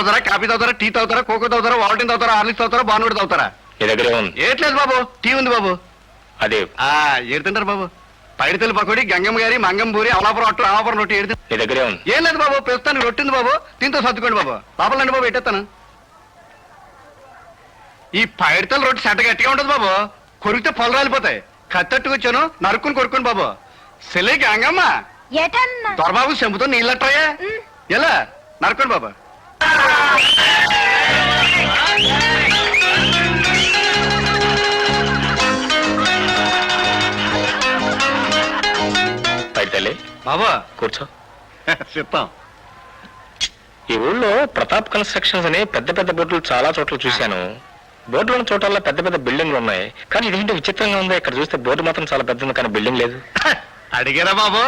తాగుతారా కాఫీ తాగుతారా టీ తాగుతారా కోకో తాగుతారా వాల్టిన్ తాగుతారా హార్లిక్స్ తాగుతారా బాన్వుడ్ తాగుతారా? నీ దగ్గరే ఉంది. ఏట్లేదు బాబు టీ ఉంది బాబు. అదే. ఆ ఏడు తింటారు బాబు. పైడితల్లి పకోడి గంగమ్మ గారి మంగంపూరి అమలాపురం అట్టు రామాపురం రొట్టి ఏడు. నీ దగ్గరే ఉంది. ఏం లేదు బాబు ప్రస్తుతానికి రొట్టి ఉంది బాబు. దీంతో సర్దుకోండి బాబు. లోపలండి బాబు పెట్టేస్తాను. ఈ పైడితల్లి రొట్టి సెట గట్టిగా ఉంటుంది బాబు. కొరికితే పొలం రాలిపోతాయి. కత్తట్టుకొచ్చాను నరుక్కుని కొరుక్కుని బాబు. సెలే గంగమ్మ. ఏటన్నా దొరబాబు చెంపుతో నీళ్ళట్రాయా. ఎలా? నరకండి బాబా. బాబా. కూర్చో. చెప్తాం ఈ ఊళ్ళో ప్రతాప్ కన్స్ట్రక్షన్స్ అని పెద్ద పెద్ద బోర్డులు చాలా చోట్ల చూశాను. బోర్డులు ఉన్న చోటల్లో పెద్ద పెద్ద బిల్డింగ్లు ఉన్నాయి. కానీ ఇదేంటి విచిత్రంగా ఉంది? ఇక్కడ చూస్తే బోర్డు మాత్రం చాలా పెద్దది కానీ బిల్డింగ్ లేదు. అడిగారా బాబు?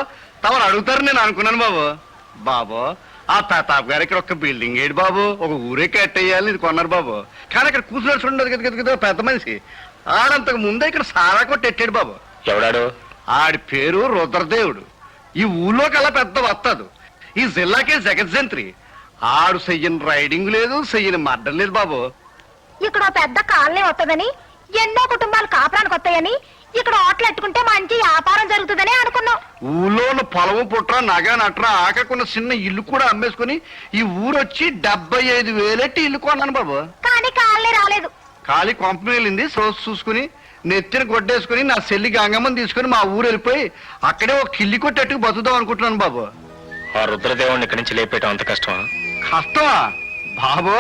తమరు అడుగుతారు నేను అనుకున్నాను బాబు. బాబు ఆ ప్రతాప్ గారు ఇక్కడ ఒక బిల్డింగ్ ఏడు బాబు. ఒక ఊరే కట్టేయాలి ఇది కొన్నారు బాబు. కానీ ఇక్కడ కూర్చున్నట్టు ఉండదు కదా కదా కదా పెద్ద మనిషి. ఆడంతకు ముందే ఇక్కడ సారా కొట్టెట్టాడు బాబు. ఎవడాడు? ఆడి పేరు రుద్రదేవుడు. ఈ ఊళ్ళోకి అలా పెద్ద వస్తాడు ఈ జిల్లాకే జగజ్జంత్రి. ఆడు చెయ్యని రైడింగ్ లేదు చెయ్యని మడ్డం లేదు బాబు. ఇక్కడ పెద్ద కాలనీ వస్తుందని ఎన్నో కుటుంబాలు కాపురానికి వస్తాయని ఇక్కడ హోటల్ ఎట్టుకుంటే మంచి వ్యాపారం జరుగుతుందని అనుకున్నాం. ఊళ్ళో ఉన్న పొలము పుట్ర నగ నట్ర ఆకకున్న చిన్న ఇల్లు కూడా అమ్మేసుకుని ఈ ఊరొచ్చి డెబ్బై ఐదు వేలెట్టి ఇల్లు కొన్నాను బాబు. కానీ కాలనీ రాలేదు. ఖాళీ కొంప వెళ్ళింది సోసు చూసుకుని నెత్తిన గొడ్డేసుకుని నా సెల్లి గంగమ్మని తీసుకుని మా ఊరు వెళ్ళిపోయి అక్కడే ఒక కిల్లి కొట్టేట్టుకు బతుకుదాం అనుకుంటున్నాను బాబు. ఆ రుద్రదేవుడిని ఇక్కడి నుంచి లేపేయటం అంత కష్టమా? కష్టమా? బాబు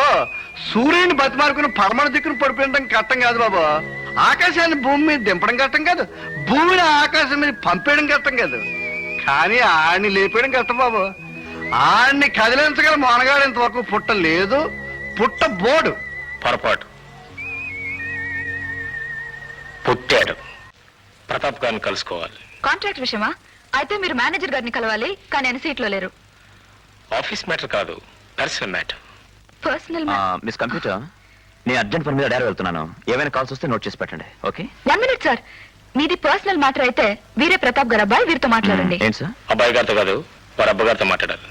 సూర్యుని బతిమారుకుని పరమాణు దిక్కును పడిపోయడం కష్టం కాదు బాబు. ఆకాశాన్ని భూమి మీద దింపడం కష్టం కాదు. భూమిని ఆకాశం మీద పంపేయడం కష్టం కాదు. కానీ ఆడిని లేపేయడం కష్టం బాబు. ఆడిని కదిలించగల మొనగాడు ఇంతవరకు పుట్ట లేదు పుట్ట బోడు పొరపాటు. పుట్టాడు. ప్రతాప్ గారిని కలుసుకోవాలి. కాంట్రాక్ట్ విషయమా? అయితే మీరు మేనేజర్ గారిని కలవాలి కానీ ఆయన సీట్లో లేరు. ఆఫీస్ మ్యాటర్ కాదు personal matter. Personal miss computer? నేను అర్జెంట్ పని మీద డైరీ వెళ్తున్నాను. ఏమైనా కాల్స్ వస్తే నోట్ చేసి పెట్టండి. ఓకే? వన్ మినిట్ సార్ మీది పర్సనల్ మ్యాటర్ అయితే వీరే ప్రతాప్ గారు అబ్బాయి వీరితో మాట్లాడండి. ఏంటి సార్ అబ్బాయి గారితో కాదు వారి అబ్బగారితో మాట్లాడాలి.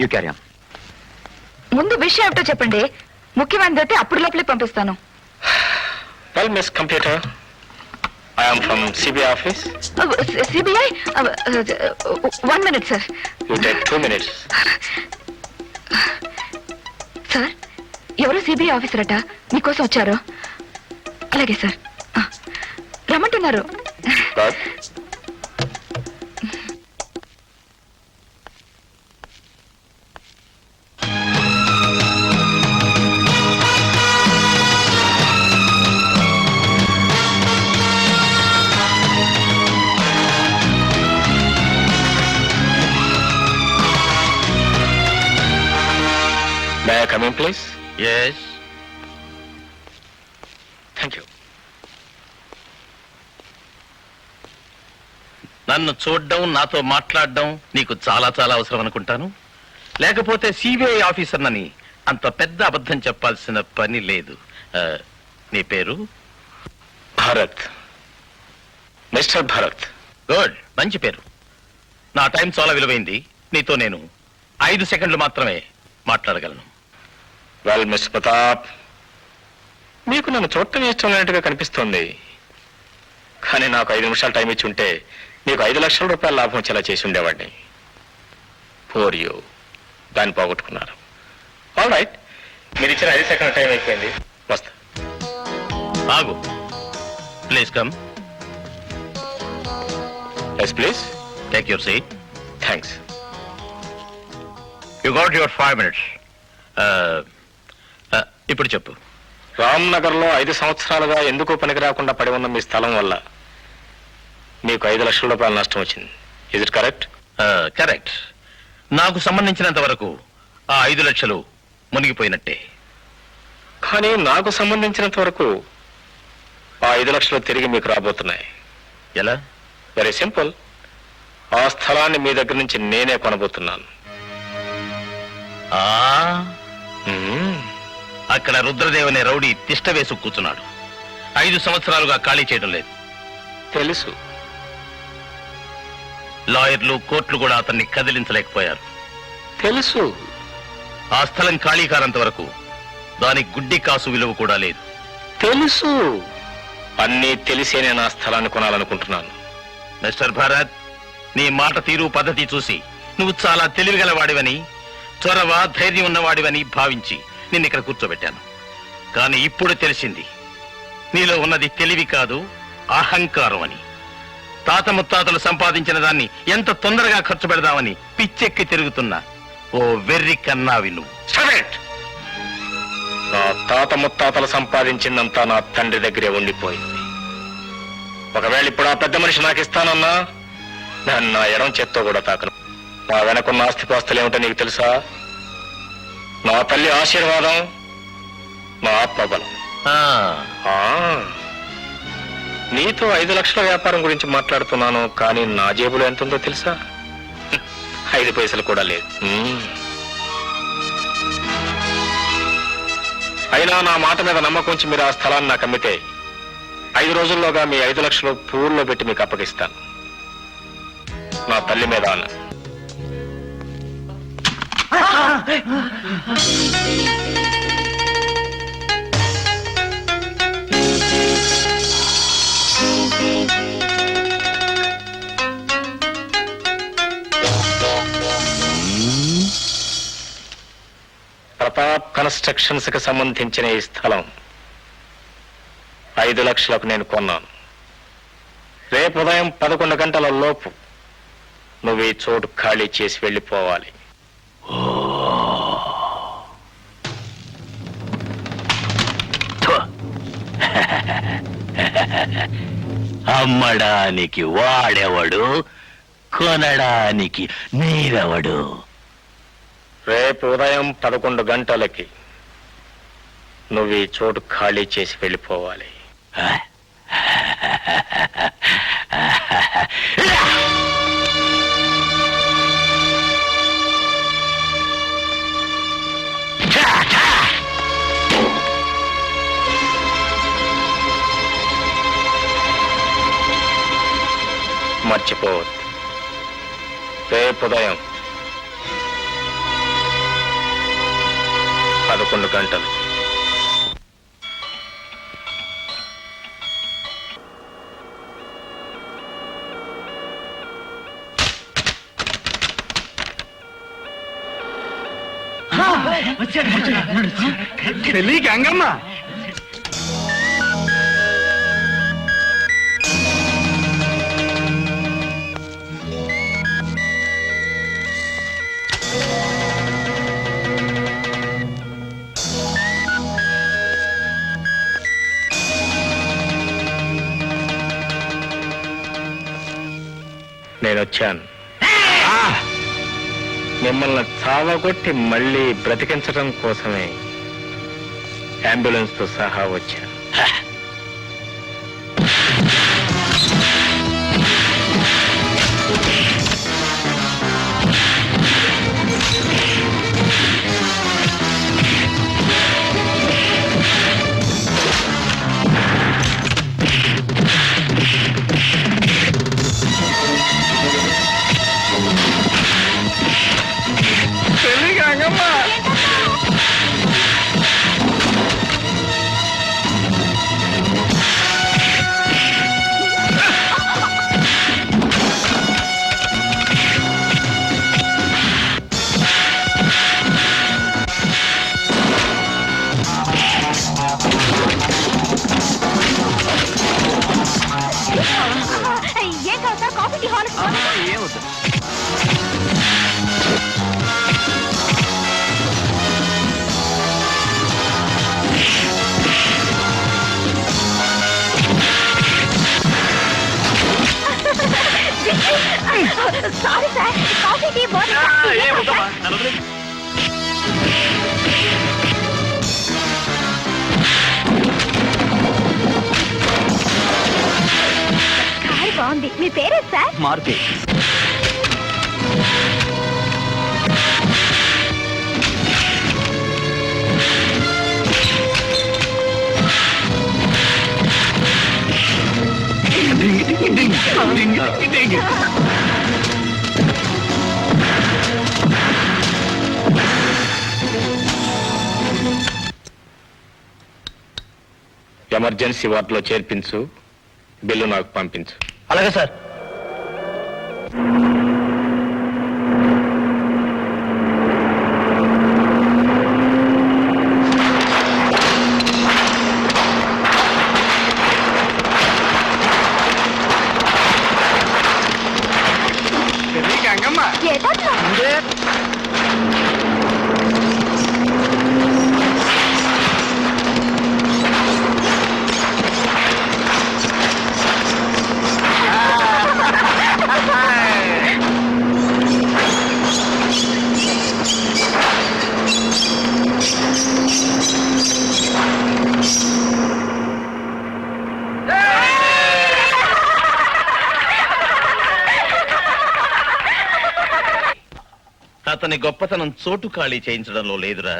యూ క్యారీ ఆన్ ముందు విషయం ఏమిటో చెప్పండి. ముఖ్యమైనది అయితే అప్పుడు లోపలే పంపిస్తాను. Well miss computer I'm from CBI office CBI one minute sir you take two minutes ఎవరు సిబిఐ ఆఫీసర్ అట మీకోసం వచ్చారు? అలాగే సార్. ఆ, రమ్మంటున్నారు. May I coming please yes thank you నన్ను చూడడం నాతో మాట్లాడడం నీకు చాలా చాలా అవసరం అనుకుంటాను. లేకపోతే సిబిఐ ఆఫీసర్నని అంత పెద్ద అబద్ధం చెప్పాల్సిన పని లేదు. ఆ, నీ పేరు? భరత్. మిస్టర్ భరత్. గుడ్. మంచి పేరు. నా టైం చాలా విలువైంది. నీతో నేను ఐదు సెకండ్లు మాత్రమే మాట్లాడగలను. వెల్ మిస్టర్ ప్రతాప్ మీకు నన్ను చూడటం ఇష్టం లేనట్టుగా కనిపిస్తోంది. కానీ నాకు ఐదు నిమిషాలు టైం ఇచ్చి ఉంటే నీకు ఐదు లక్షల రూపాయల లాభం వచ్చేలా చేసి ఉండేవాడిని. ఫోర్ యూ దాన్ని పోగొట్టుకున్నారు. ఆల్ రైట్ మీరు ఇచ్చిన ఐదు సెకండ్ టైం అయిపోయింది. వస్తా. ఆగు. Please come yes please take your seat thanks you got your five minutes ఇప్పుడు చెప్పు. రామ్నగర్లో ఐదు సంవత్సరాలుగా ఎందుకు పనికి రాకుండా పడి ఉన్న మీ స్థలం వల్ల మీకు ఐదు లక్షల రూపాయల నష్టం వచ్చింది. Is it correct correct. నాకు సంబంధించినంత వరకు ఆ ఐదు లక్షలు మునిగిపోయినట్టే. కానీ నాకు సంబంధించినంత వరకు ఆ ఐదు లక్షలు తిరిగి మీకు రాబోతున్నాయి. ఎలా? వెరీ సింపుల్ ఆ స్థలాన్ని మీ దగ్గర నుంచి నేనే కొనబోతున్నాను. ఆ. అక్కడ రుద్రదేవ్ అనే రౌడీ తిష్ట వేసు కూర్చున్నాడు. ఐదు సంవత్సరాలుగా ఖాళీ చేయడం లేదు. తెలుసు. లాయర్లు కోర్టులు కూడా అతన్ని కదిలించలేకపోయారు. తెలుసు. ఆ స్థలం ఖాళీ కానంత వరకు దాని గుడ్డి కాసు విలువ కూడా లేదు. తెలుసు. అన్నీ తెలిసే నేను ఆ స్థలాన్ని కొనాలనుకుంటున్నాను. మిస్టర్ భారత్ నీ మాట తీరు పద్ధతి చూసి నువ్వు చాలా తెలివిగల వాడివని చొరవ ధైర్యం ఉన్నవాడివని భావించి నిన్ను ఇక్కడ కూర్చోబెట్టాను. కానీ ఇప్పుడు తెలిసింది. నీలో ఉన్నది తెలివి కాదు అహంకారం అని. తాత ముత్తాతలు సంపాదించిన దాన్ని ఎంత తొందరగా ఖర్చు పెడదామని పిచ్చెక్కి తిరుగుతున్నా ఓ వెర్రి కన్నావి నువ్వు. నా తాత ముత్తాతలు సంపాదించిందంతా నా తండ్రి దగ్గరే ఉండిపోయింది. ఒకవేళ ఇప్పుడు ఆ పెద్ద మనిషి నాకు ఇస్తానన్నా నన్ను నా ఎడం చేత్తో కూడా తాకను. నా వెనకున్న ఆస్తిపాస్తులు ఏమిటో నీకు తెలుసా? నా తల్లి ఆశీర్వాదం నా ఆత్మబలం. ఆ, నీతో ఐదు లక్షల వ్యాపారం గురించి మాట్లాడుతున్నాను కానీ నా జేబులో ఎంత ఉందో తెలుసా? ఐదు పైసలు కూడా లేదు. అయినా నా మాట మీద నమ్మకం ఉంచి మీరు ఆ స్థలాన్ని నాకు అమ్మితే ఐదు రోజుల్లోగా మీ ఐదు లక్షలు పూర్లో పెట్టి మీకు అప్పగిస్తాను. నా తల్లి మీద అన్న ప్రతాప్ కన్స్ట్రక్షన్స్కి సంబంధించిన ఈ స్థలం ఐదు లక్షలకు నేను కొన్నాను. రేపు ఉదయం పదకొండు గంటల లోపు నువ్వు ఈ చోటు ఖాళీ చేసి వెళ్ళిపోవాలి. అమ్మడానికి వాడెవడు? కొనడానికి నీవెవడు రేపు ఉదయం పదకొండు గంటలకి నువ్వు ఈ చోటు ఖాళీ చేసి వెళ్ళిపోవాలి. మర్చిపోవద్దు. రేపు ఉదయం పదకొండు గంటలు. పెళ్ళి గంగమ్మ వచ్చాను. మిమ్మల్ని చావగొట్టి మళ్ళీ బ్రతికించడం కోసమే అంబులెన్స్తో సహా వచ్చాను. బాగుంది. మీ పేరే సార్? మారుతి. ఎమర్జెన్సీ వార్డులో చేర్పించు బిల్లు నాకు పంపించు. అలాగే సార్. అతని గొప్పతనం చోటు ఖాళీ చేయించడంలో లేదురా.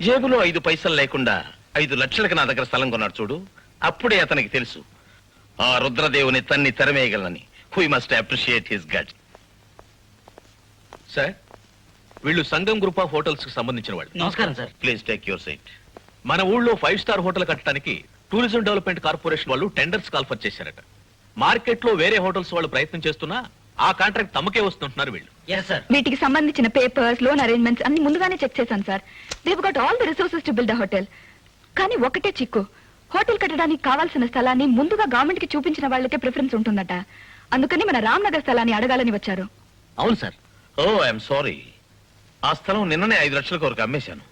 జేబులో ఐదు పైసలు లేకుండా ఐదు లక్షలకు నా దగ్గర స్థలం కొన్నాడు చూడు. అప్పుడే అతనికి తెలుసు. ఆ రుద్రదేవుని తన్ని తెరమేయగలనని. We must appreciate his gut sir వీళ్ళు సంగం గ్రూప్ ఆఫ్ హోటల్స్కి సంబంధించిన వాళ్ళు. నమస్కారం sir. Please take your site మన ఊళ్ళో ఫైవ్ స్టార్ హోటల్ కట్టడానికి టూరిజం డెవలప్మెంట్ కార్పొరేషన్ వాళ్ళు టెండర్స్ కాల్ఫర్ చేశారట. మార్కెట్లో వేరే హోటల్స్ వాళ్ళు ప్రయత్నం చేస్తున్నా ఆ కాంట్రాక్ట్ తమకే వస్తుంటున్నారు వీళ్ళు. వీటికి సంబంధించిన పేపర్స్ లోన్ అరేంజ్మెంట్స్ అన్ని ముందుగానే చెక్ చేశాను sir they've got all the resources to build the hotel కానీ ఒకటే చిక్కు. హోటల్ కట్టడానికి కావాల్సిన స్థలాన్ని ముందుగా గవర్నమెంట్కి చూపించిన వాళ్ళకే ప్రిఫరెన్స్ ఉంటుందట. అందుకని మన రామ్నగర్ స్థలాన్ని అడగాలని వచ్చారు. అవును సార్ ఓ ఐఎమ్ సారీ ఆ స్థలం నిన్ననే ఐదు లక్షల వరకు అమ్మేశాను.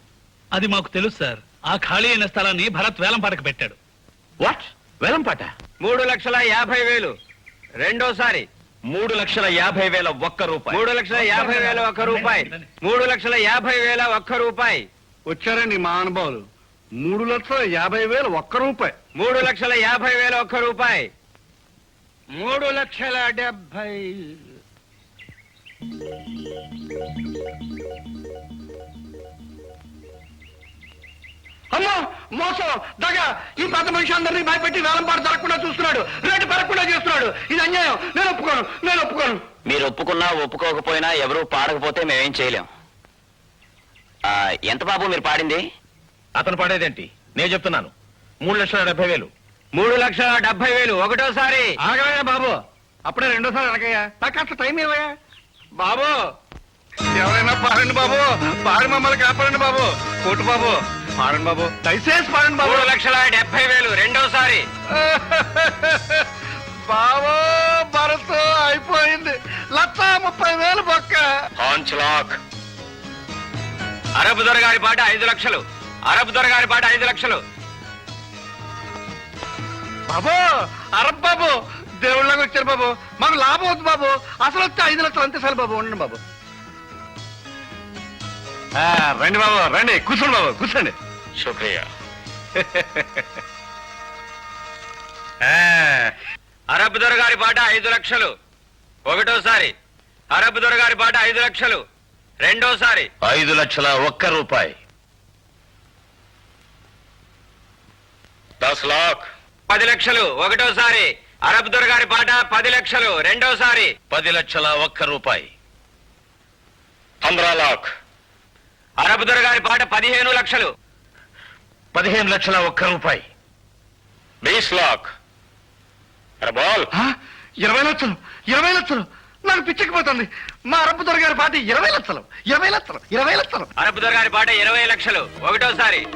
అది మాకు తెలుసు సార్ ఆ ఖాళీ అయిన స్థలాన్ని భరత్ వేలం పాటకు పెట్టాడు. వాట్ వేలంపాట? మూడు లక్షల యాభై వేలు. రెండోసారి. మూడు లక్షల యాభై వేల ఒక్క రూపాయి. మూడు లక్షల యాభై వేల ఒక్క రూపాయి. మూడు లక్షల యాభై వేల ఒక్క రూపాయి. వచ్చారండి మా అనుభవాలు. మూడు లక్షల యాభై వేలు ఒక్క రూపాయి. మూడు లక్షల యాభై వేల ఒక్క రూపాయి. మూడు లక్షల డెబ్బై అమ్మో మోసం. దగ ఈ పెద్ద మనిషి అందరినీ భయపెట్టి వేలంపాటు ఒప్పుకోను నేను ఒప్పుకోను. మీరు ఒప్పుకున్నా ఒప్పుకోకపోయినా ఎవరు పాడకపోతే మేమేం చేయలేం. ఆ, ఎంత బాబు మీరు పాడింది? అతను పడేదేంటి? నేను చెప్తున్నాను. మూడు లక్షల డెబ్బై వేలు. మూడు లక్షల డెబ్బై వేలు ఒకటోసారి. ఆగవయ్యా బాబు. అప్పుడే రెండోసారి అనకయ్యా నాకు కాస్త టైం ఇవ్వయా బాబు. ఎవరైనా పాడండి బాబు. పాడి మమ్మల్ని కాపాడండి బాబు. కోటు బాబు. పాడండి బాబు. దయచేసి పాడండి బాబు. మూడు లక్షల డెబ్బై వేలు రెండోసారి. బాబు భరత్ అయిపోయింది. లక్ష ముప్పై వేలు బొక్క. పాంచ్ అరబ్ దొరగారి పాట ఐదు లక్షలు. అరబ్ దొరగారి పాట ఐదు లక్షలు. బాబు అరబ్ బాబు దేవుళ్ళకి వచ్చారు బాబు. మాకు లాభం వద్దు బాబు. అసలు వస్తే ఐదు లక్షలు అంతే సార్ బాబు. ఉండండి బాబు. ఆ, రండి బాబు రండి. కూర్చోండి బాబు కూర్చోండి. శుక్రియా. ఆ, అరబ్ దొరగారి పాట ఐదు లక్షలు. ఒకటోసారి. అరబ్ దొరగారి పాట ఐదు లక్షలు. రెండోసారి. ఐదు లక్షల ఒక్క రూపాయి. దస్ లాక్. పది లక్షలు. ఒకటోసారి. అరబ్ దొరగారి పాట పది లక్షలు. రెండోసారి. పది లక్షల ఒక్క రూపాయి. పంద్రా లాక్. అరబ్ దొరగారి పాట పదిహేను లక్షలు. పదిహేను లక్షల ఒక్క రూపాయి. బీస్ లాక్. బాల్. ఇరవై లక్షలు ఇరవై లక్షలు. నాకు పిచ్చకపోతుంది మా అరబ్ దొరగారి పార్టీ ఇరవై లక్షలు ఇరవై లక్షలు ఇరవై లక్షలు. అరబ్ దొరగారి పాట ఇరవై లక్షలు ఒకటోసారి.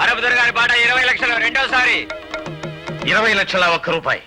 అరబ్ దొరగారి పాట ఇరవై లక్షలు రెండోసారి. ఇరవై లక్షల ఒక్క రూపాయి.